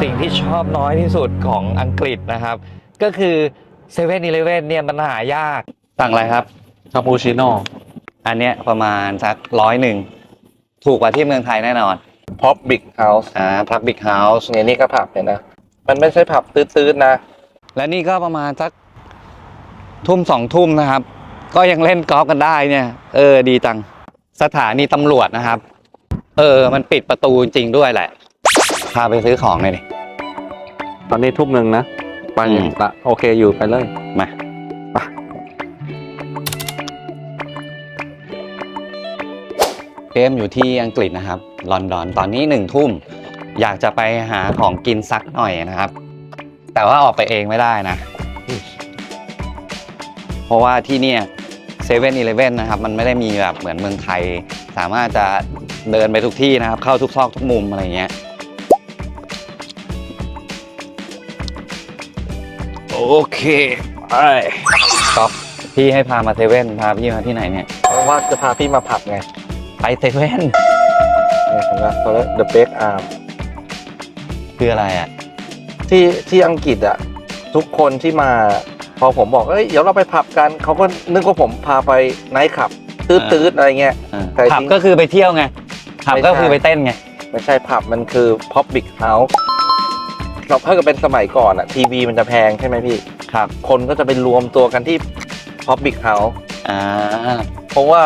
สิ่งที่ชอบน้อยที่สุดของอังกฤษนะครับ ก็คือเซเว่นอีเลเว่นเนี่ยมันหายากสั่งอะไรครับคาปูชิโน่อันเนี้ยประมาณสักร้อยหนึ่ง ถูกกว่าที่เมืองไทยแน่นอนพ็อปบิ๊กเฮาส์อ่าพักบิ๊กเฮาส์เนี่ยนี่ก็ผับเนี่ยนะ มันไม่ใช่ผับตื้นๆนะ และนี่ก็ประมาณสักทุ่มสองทุ่มนะครับ ก็ยังเล่นกอล์ฟกันได้เนี่ย เออดีจัง สถานีตำรวจนะครับ เออ มันปิดประตูจริงๆด้วยแหละ พาไปซื้อของหน่อยดิ ตอนนี้ทุ่มหนึ่งนะไปอืม ละโอเคอยู่ไปเลย มาไป เกมอยู่ที่อังกฤษนะครับ ลอนดอน ตอนนี้หนึ่งทุ่ม อยากจะไปหาของกินสักหน่อยนะครับ แต่ว่าออกไปเองไม่ได้นะ เพราะว่าที่เนี่ยเซเว่นอีเลฟเว่นนะครับ มันไม่ได้มีแบบเหมือนเมืองไทย สามารถจะเดินไปทุกที่นะครับ เข้าทุกซอกทุกมุมอะไรเงี้ย โอเคไปก๊อฟพี่ให้พามาเซเว่นพาพี่มาที่ไหนเนี่ยเพราะว่าจะพาพี่มาผับไงไปเซเว่นเนี่ยเห็นไหมเขาเรียก The Bake Arm คืออะไรอะ ที่ที่อังกฤษอะ ทุกคนที่มา พอผมบอก เอ้ย เดี๋ยวเราไปผับกัน เขาก็นึกว่าผมพาไปไนท์คลับ ตื้ดๆอะไรเงี้ยอ่าใครผับทิ้งก็คือไปเที่ยวไงผับก็ไม่ใช่คือไปเต้นไง ไม่ใช่ผับมันคือ Pop Big House เรา ถ้าเกิดเป็นสมัยก่อนอะทีวีมันจะแพงใช่ไหมพี่ ครับ คนก็จะไปรวมตัวกันที่ Pop Big House อ่าเพราะว่า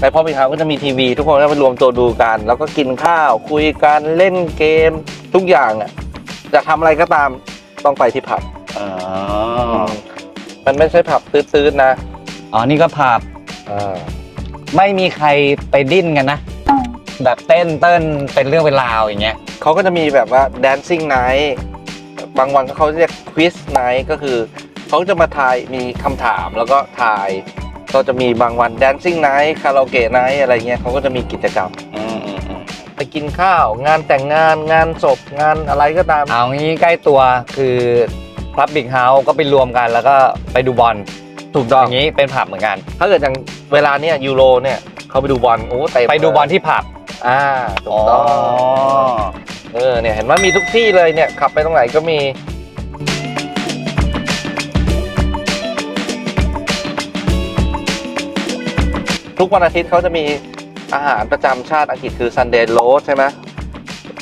ใน Pop Big House ก็จะมีทีวี ทุกคนก็ไปรวมตัวดูกัน แล้วก็กินข้าวคุยกันเล่นเกม ทุกอย่างอะจะทำอะไรก็ตามต้องไปที่ผับอ๋อมันไม่ใช่ผับตื้นๆนะอ๋อนี่ก็ผับอ่าไม่มีใครไปดิ้นกันนะ แบบเต้นเต้นเป็นเรื่องเป็นราวอย่างเงี้ย เขาก็จะมีแบบว่า dancing night บางวันก็เขาเรียก quiz night ก็คือเขาจะมาทายมีคำถามแล้วก็ทาย ก็จะมีบางวัน dancing night คาราโอเกะ night อะไรเงี้ยเขาก็จะมีกิจกรรมอืมอืมอืมไปกินข้าวงานแต่งงานงานศพงานอะไรก็ตาม เอางี้ใกล้ตัวคือพับบิ๊กเฮาส์ก็ไปรวมกันแล้วก็ไปดูบอลถูกอต้องย่างนี้เป็นผับเหมือนกัน ถ้าเกิดอย่างเวลาเนี้ยยูโรเนี่ยเขาไปดูบอลโอ้เต็มไปดูบอลที่ผับอ่าถูกต้อง เออเนี่ยเห็นว่ามีทุกที่เลยเนี่ยขับไปตรงไหนก็มีทุกวันอาทิตย์เขาจะมีอาหารประจำชาติอังกฤษคือ Sunday Roast ใช่ไหม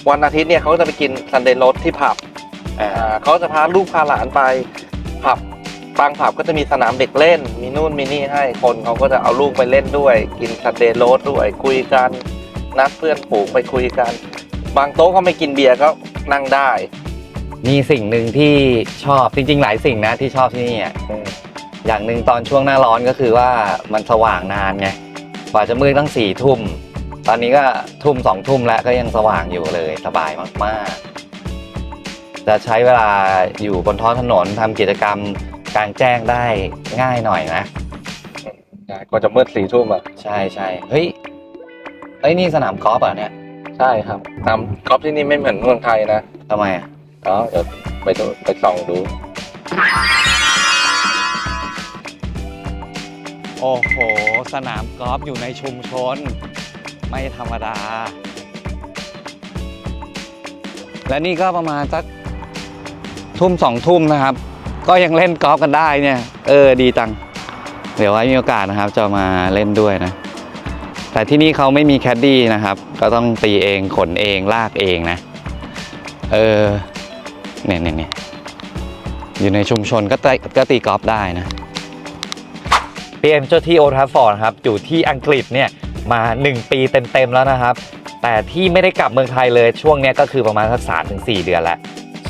วันอาทิตย์เนี่ยเขาจะไปกิน Sunday Roast ที่ผับเขาจะพาลูกพาหลานไปผับบางผับก็จะมีสนามเด็กเล่น มีนู่นมีนี่ให้คนเขาก็จะเอาลูกไปเล่นด้วย กิน Sunday Roast ด้วยคุยกัน นัดเพื่อนฝูงไปคุยกัน บางโต๊ะเขาไม่กินเบียร์ก็นั่งได้ มีสิ่งหนึ่งที่ชอบจริงๆ หลายสิ่งนะที่ชอบที่นี่อะอย่างหนึ่งตอนช่วงหน้าร้อนก็คือว่ามันสว่างนานไงกว่าจะมืดตั้งสี่ทุ่ม ตอนนี้ก็ทุ่มสองทุ่มแล้วก็ยังสว่างอยู่เลยสบายมากๆ จะใช้เวลาอยู่บนท้องถนนทำกิจกรรมกลางแจ้งได้ง่ายหน่อยนะก็จะมืดสี่ทุ่มอะ ใช่ใช่เฮ้ยเอ้ยนี่สนามกอล์ฟอะเนี่ย ใช่ครับตามกอล์ฟที่นี่ไม่เหมือนเมืองไทยนะทำไมอะอ๋อเดี๋ยวไปดูไปส่องดู โอ้โห สนามกอล์ฟอยู่ในชุมชน ไม่ธรรมดา และนี่ก็ประมาณสักทุ่มสองทุ่มนะครับ ก็ยังเล่นกอล์ฟกันได้เนี่ย เออ ดีจัง เดี๋ยวไว้มีโอกาสนะครับ จะมาเล่นด้วยนะ แต่ที่นี่เขาไม่มีแคดดี้นะครับ ก็ต้องตีเองขนเองลากเองนะ เออเนี่ยเนี่ยเนี่ยอยู่ในชุมชนก็ตีก็ตีกอล์ฟได้นะพีเอ็มเจ้าที่โอทาฟอร์ดครับ อยู่ที่อังกฤษเนี่ยมา 1 ปีเต็มๆแล้วนะครับ แต่ที่ไม่ได้กลับเมืองไทยเลยช่วงนี้ก็คือประมาณสักสามถึงสเดือนแล้ว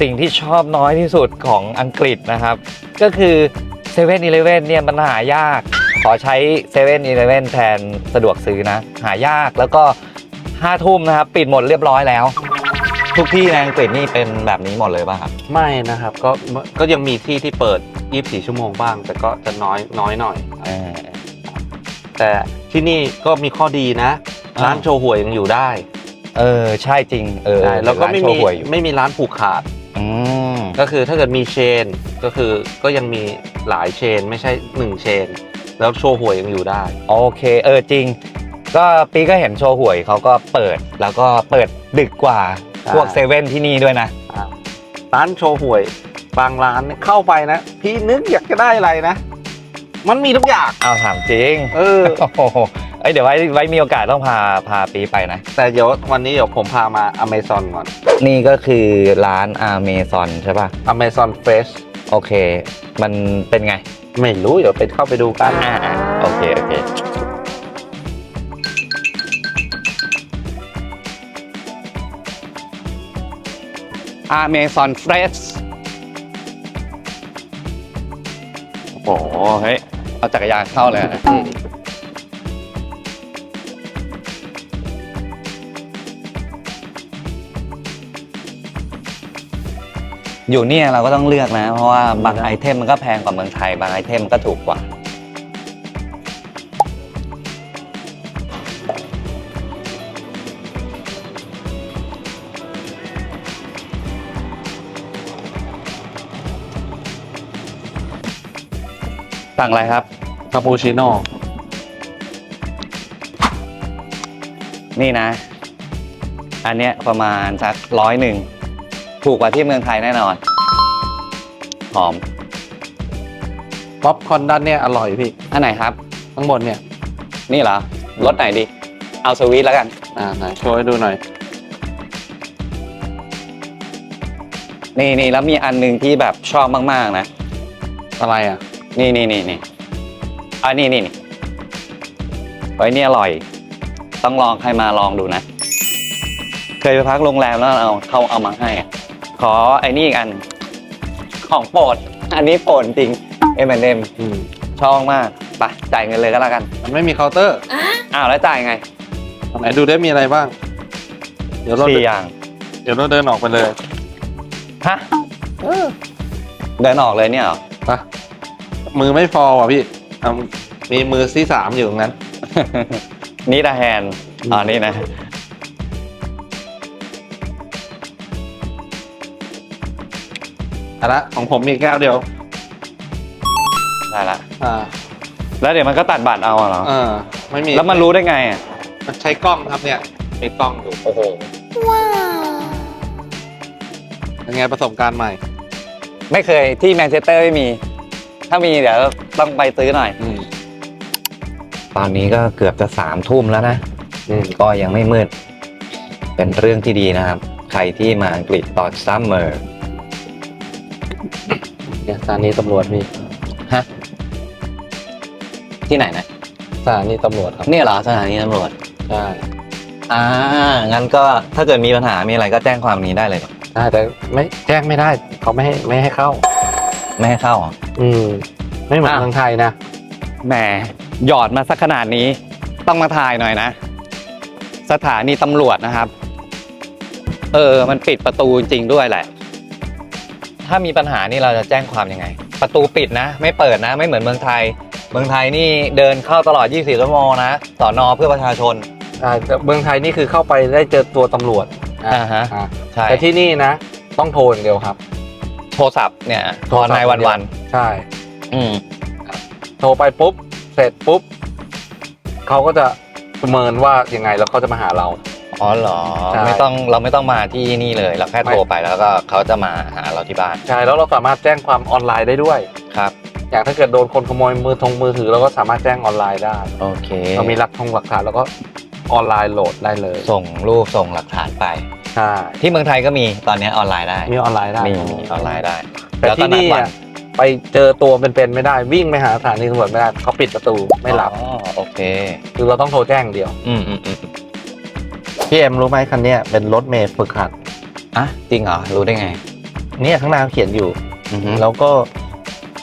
สิ่งที่ชอบน้อยที่สุดของอังกฤษนะครับ ก็คือ7 e เ e ่ e อเนี่ยมันหายาก ขอใช้7 e เ e ่ e แทนสะดวกซื้อนะ หายากแล้วก็5ทุ่มนะครับ ปิดหมดเรียบร้อยแล้ว ทุกที่ในอังกฤษนี่เป็นแบบนี้หมดเลยป่ะครับ ไม่นะครับก็ก็ยังมีที่ที่เปิด 24 ชั่วโมงบ้าง แต่ก็จะน้อยน้อยหน่อย เออ แต่ที่นี่ก็มีข้อดีนะ อ่า ร้านโชว์หวยยังอยู่ได้เออใช่จริง เออใช่แล้วก็ไม่ร้านโชมีว์หวยอยู่ไม่มีร้านผูกขาด อืมก็คือถ้าเกิดมีเชน ก็คือก็ยังมีหลายเชน ไม่ใช่หนึ่งเชน แล้วโชว์หวยยังอยู่ได้ โอเคเออจริง ก็ปีก็เห็นโชว์หวยเขาก็เปิดแล้วก็เปิดดึกกว่าใช่พวกเซเว่นที่นี่ด้วยนะอ่าร้านโชว์หวยบางร้านเนี่ยเข้าไปนะ พี่นึกอยากจะได้อะไรนะ มันมีทุกอย่าง เอาถามจริงเออ โอ้โหเอ้ยเดี๋ยวไว้ไว้มีโอกาสต้องพาพาปีไปนะ แต่เดี๋ยววันนี้เดี๋ยวผมพามาอเมซอนก่อนนี่ก็คือร้านอเมซอนใช่ป่ะอเมซอนเฟสโอเค มันเป็นไง ไม่รู้เดี๋ยวไปเข้าไปดูกันอ่าอ่าโอเค โอเคอเมซอนเฟรชโอ้โหเฮ้ย เอาจักรยานเข้าเลยนะ อยู่เนี่ยเราก็ต้องเลือกนะ เพราะว่าบางไอเทมมันก็แพงกว่าเมืองไทย บางไอเทมมันก็ถูกกว่า สั่งอะไรครับคาปูชิโน่นี่นะ อันเนี้ยประมาณสักร้อยหนึ่ง ถูกกว่าที่เมืองไทยแน่นอน หอม ป๊อปคอร์นด้านเนี่ยอร่อยพี่อันไหนครับ ข้างบนเนี่ยนี่เหรอรสไหนดี เอาสวีทแล้วกัน อ่าไหนโชว์ให้ดูหน่อย นี่นี่แล้วมีอันหนึ่งที่แบบชอบมาก ๆ นะ อะไรอะ นี่นี่นี่นี่อันนี้นี่นี่ไว้นี่อร่อย ต้องลองใครมาลองดูนะ เคยไปพักโรงแรมแล้วเอาเขาเอามาให้อะ ขอไอ้นี่อีกอัน ของโปรด อันนี้โปรดจริงเอ็มเอ็มอืมชอบมากไปจ่ายเงินเลยก็แล้วกัน มันไม่มีเคาน์เตอร์อ้าวแล้วจ่ายไงไหนดูได้มีอะไรบ้าง เดี๋ยวเราสี่อย่างเดี๋ยวเราเดินออกไปเลยฮะเดินออกเลยเนี่ยเหรอไปมือไม่ฟอว่ะพี่เอามีมือที่สามอยู่ตรงนั้น นี่ดาแฮนอ๋อนี่นะ เอาละของผมมีแก้วเดียว ได้ละ อ่าแล้วเดี๋ยวมันก็ตัดบัตรเอาอะเหรอ เออไม่มีแล้วมันรู้ได้ไงอะใช้กล้องครับเนี่ยมีกล้องอยู่โอ้โหยังไงประสบการณ์ใหม่ ไม่เคยที่แมนเชสเตอร์ไม่มี ถ้ามีเดี๋ยวต้องไปซื้อหน่อย อืมตอนนี้ก็เกือบจะสามทุ่มแล้วนะ อืมก็ยังไม่มืด เป็นเรื่องที่ดีนะครับ ใครที่มาอังกฤษตอนซัมเมอร์ เนี่ยสถานีตำรวจมีฮะ ที่ไหนนะ สถานีตำรวจครับเนี่ยเหรอสถานีตำรวจ ใช่อ่า งั้นก็ถ้าเกิดมีปัญหา มีอะไรก็แจ้งความนี้ได้เลยใช่แต่ไม่แจ้งไม่ได้เขาไม่ให้ไม่ให้เข้า ไม่ให้เข้าเหรอ อืม ไม่เหมือนอะ เมืองไทยนะแหมหยอดมาสักขนาดนี้ ต้องมาถ่ายหน่อยนะ สถานีตำรวจนะครับ เออ มันปิดประตูจริงๆด้วยแหละ ถ้ามีปัญหานี่เราจะแจ้งความยังไง ประตูปิดนะ ไม่เปิดนะ ไม่เหมือนเมืองไทย เมืองไทยนี่เดินเข้าตลอด 24 ชั่วโมงนะสอนอเพื่อประชาชนใช่แต่เมืองไทยนี่คือเข้าไปได้เจอตัวตำรวจอ่าฮะอ่าใช่แต่ที่นี่นะ ต้องโทรอย่างเดียวครับ โทรศัพท์เนี่ยโทรศัพท์ในวันวันใช่ ๆอืม โทรไปปุ๊บ เสร็จปุ๊บเขาก็จะประเมินว่ายังไงแล้วเขาจะมาหาเรา อ๋อเหรอใช่ ไม่ต้องเราไม่ต้องมาที่นี่เลย เราแค่โทรไปแล้วก็เขาจะมาหาเราที่บ้านใช่แล้วเราสามารถแจ้งความออนไลน์ได้ด้วย ครับ อย่างถ้าเกิดโดนคนขโมยมือทงมือถือเราก็สามารถแจ้งออนไลน์ได้ โอเคเรามีหลักทงหลักฐานแล้วก็ออนไลน์โหลดได้เลยส่งรูปส่งหลักฐานไป ใช่ที่เมืองไทยก็มีตอนนี้ออนไลน์ได้มีออนไลน์ได้มีมีออนไลน์ได้แต่แล้วก็ที่นี่นัดวัอะไปเจอตัวเป็นๆไม่ได้วิ่งไปหาสถานีตำรวจไม่ได้เขาปิดประตูไม่รับ อ๋อโอเค คือเราต้องโทรแจ้งอย่างเดียว อืมอืมอืม พี่เอ็มรู้ไหมคันเนี้ยเป็นรถเมล์ฝึกหัด อะจริงเหรอ รู้ได้ไง เนี่ยข้างหน้าเขียนอยู่ อือฮึแล้วก็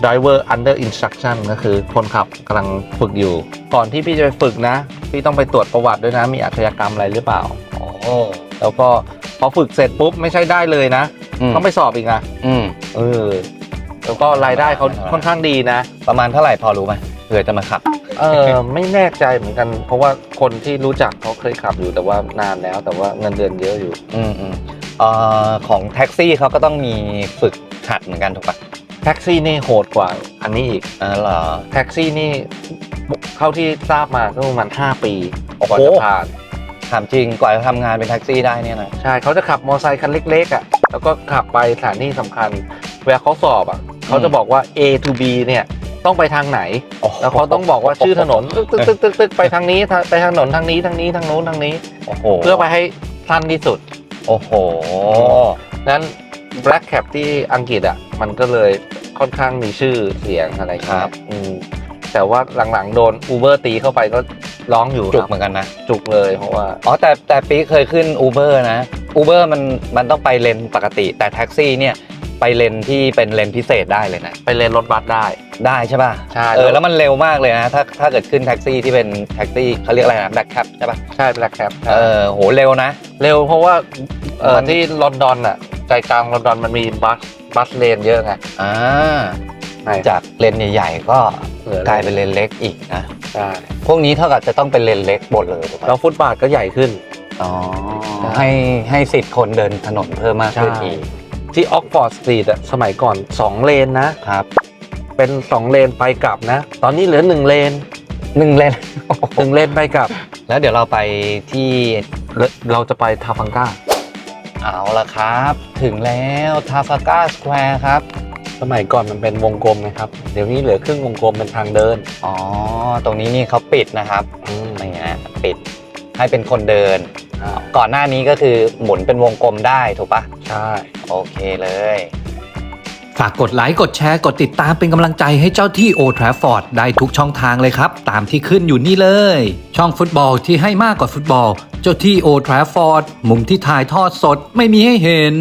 driver under instruction ก็คือคนขับกำลังฝึกอยู่ ก่อนที่พี่จะไปฝึกนะ พี่ต้องไปตรวจประวัติด้วยนะ มีอาชญากรรมอะไรหรือเปล่า โอ้แล้วก็พอฝึกเสร็จปุ๊บไม่ใช่ได้เลยนะ อืมต้องไปสอบอีกนะ อืม เออ แล้วก็รายได้เขาไม่เป็นไรค่อนข้างดีนะ ประมาณเท่าไหร่พอรู้ไหมเผื่อจะมาขับ เออไม่แน่ใจเหมือนกัน เพราะว่าคนที่รู้จักเขาเคยขับอยู่แต่ว่านานแล้ว แต่ว่าเงินเดือนเยอะอยู่ อืมอืมเอ่อของแท็กซี่เขาก็ต้องมีฝึกหัดเหมือนกันถูกปะแท็กซี่นี่โหดกว่าอันนี้อีกอ๋อเหรอแท็กซี่นี่เท่าที่ทราบมาก็ประมาณ5ปีโอ้โหกว่าจะผ่านถามจริงกว่าจะทำงานเป็นแท็กซี่ได้เนี่ยนะใช่เขาจะขับมอเตอร์ไซค์คันเล็กๆอะแล้วก็ขับไปสถานีสำคัญ เวลาเขาสอบอะเขาจะบอกว่า A to B เนี่ย ต้องไปทางไหน แล้วเขาต้องบอกว่าชื่อถนนตึกตึกตึกตึกตึกไปทางนี้ทางไปทางถนนทางนี้ทางนี้ทางโน้นทางนี้โอ้โหเพื่อไปให้สั้นที่สุด โอ้โหนั้น Black Cap ที่อังกฤษอะมันก็เลยค่อนข้างมีชื่อเสียงอะไรครับอืมแต่ว่าหลังๆ โดน Uber ตีเข้าไปก็ร้องอยู่จุกครับเหมือนกันนะ จุกเลยเพราะว่าอ๋อแต่แต่ปีเคยขึ้น Uber นะ Uber มันมันต้องไปเลนปกติ แต่แท็กซี่เนี่ย ไปเลนที่เป็นเลนพิเศษได้เลยนะ ไปเล่นรถบัสได้ ได้ใช่ป่ะใช่ เออแล้วมันเร็วมากเลยนะ ถ้าถ้าเกิดขึ้นแท็กซี่ที่เป็นแท็กซี่เขาเรียกอะไรนะแบ็คแคปใช่ป่ะใช่ Black Cap เออโหเร็วนะ เร็วเพราะว่าเออมัน ที่ลอนดอนอะใจกลางลอนดอนมันมีบัสบัสเลนเยอะไงอ่าใช่จากเลนใหญ่ๆก็เหลือกลายเป็นเลนเล็กอีกนะใช่พวกนี้เท่ากับจะต้องเป็นเลนเล็กหมดเลยถูกไหมแล้วฟุตบาทก็ใหญ่ขึ้น อ๋อใช่ให้ให้สิทธิ์คนเดินถนนเพิ่มมากขึ้นใช่ อีก ที่ออกฟอร์ดสตรีทอะสมัยก่อน 2 เลนนะ ครับ เป็น 2 เลนไปกลับนะ ตอนนี้เหลือ 1 เลน หนึ่งเลน 1 เลนไปกลับ แล้วเดี๋ยวเราไปที่ แล้วเราจะไปทาฟังก้า เอาละครับ ถึงแล้วทาฟาก้าสแควร์ครับ สมัยก่อนมันเป็นวงกลมนะครับ เดี๋ยวนี้เหลือครึ่งวงกลมเป็นทางเดินอ๋อ ตรงนี้นี่เขาปิดนะครับอืมนี่ฮะปิดให้เป็นคนเดินอ่าก่อนหน้านี้ก็คือหมุนเป็นวงกลมได้ถูกปะ ใช่ โอเคเลย ฝากกดไลค์กดแชร์กดติดตามเป็นกำลังใจให้เจ้าที่โอทราฟอร์ดได้ทุกช่องทางเลยครับ ตามที่ขึ้นอยู่นี่เลย ช่องฟุตบอลที่ให้มากกว่าฟุตบอล เจ้าที่โอทราฟอร์ดมุมที่ถ่ายทอดสดไม่มีให้เห็น